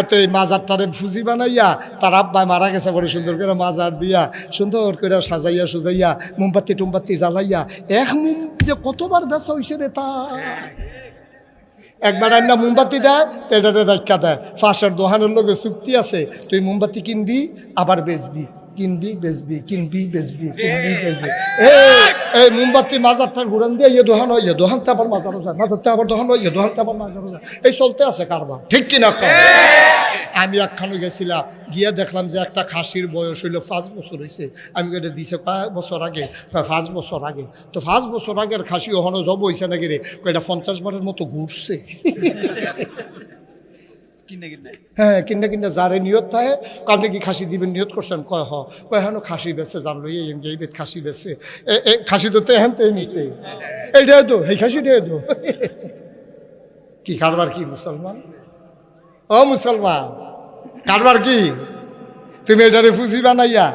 এতে এই মাজারটারে ফুজি বানাইয়া, তার আব্বাই মারা গেছে বড় সুন্দর করে মাজার দিয়া, সুন্দর করে সাজাইয়া সুজাইয়া, মোমবাতি টুমবাতি জ্বালাইয়া, এক মোম যে কতবার বেচা হয়েছে রে তা? একবার আন্না মোমবাতি দেয় পেটারে রাখা দেয় ফাঁসের দোহানের লোকে চুক্তি আছে, তুই মোমবাতি কিনবি, আবার বেচবি। কিনবি বেচবি কিনবি বেচবি কিনবি বেচবি এই এই মোমবাতি মাজারটার ঘুরান দিয়ে ইয়ে দোকান হয় ইয়ে দোকানতে আবার মাজারও যায়। মাজারতে আবার দোকান হয় ইয়ে দোকানতে আবার মাজারও যায়। এই চলতে আছে কারবার। ঠিক কিনা আমি একখানে গেছিলাম গিয়ে দেখলাম যে একটা খাসির বয়স হইল পাঁচ বছর হয়েছে আমি এটা দিছে কয়েক বছর আগে? পাঁচ বছর আগে। তো পাঁচ বছর আগের খাসি ওখানে জব হয়েছে নাকি রে? এটা পঞ্চাশ বারের মতো ঘুরছে। হ্যাঁ কিনে কিনে যারে নিয়ত থাকে আপনি কি খাসি দিবেন নিয়ত করছেন? কয়, হ। কয়, হেন খাসি বেছে জানলো এই বেদ খাসি বেছে খাসি তো তো এহেন তো নিছে। এইটাই তো এই খাসিটাই তো। কি, কারবার কি, মুসলমান? ও মুসলমান। কারবার কি? তুমি এটারে ফুজি বানাইয়া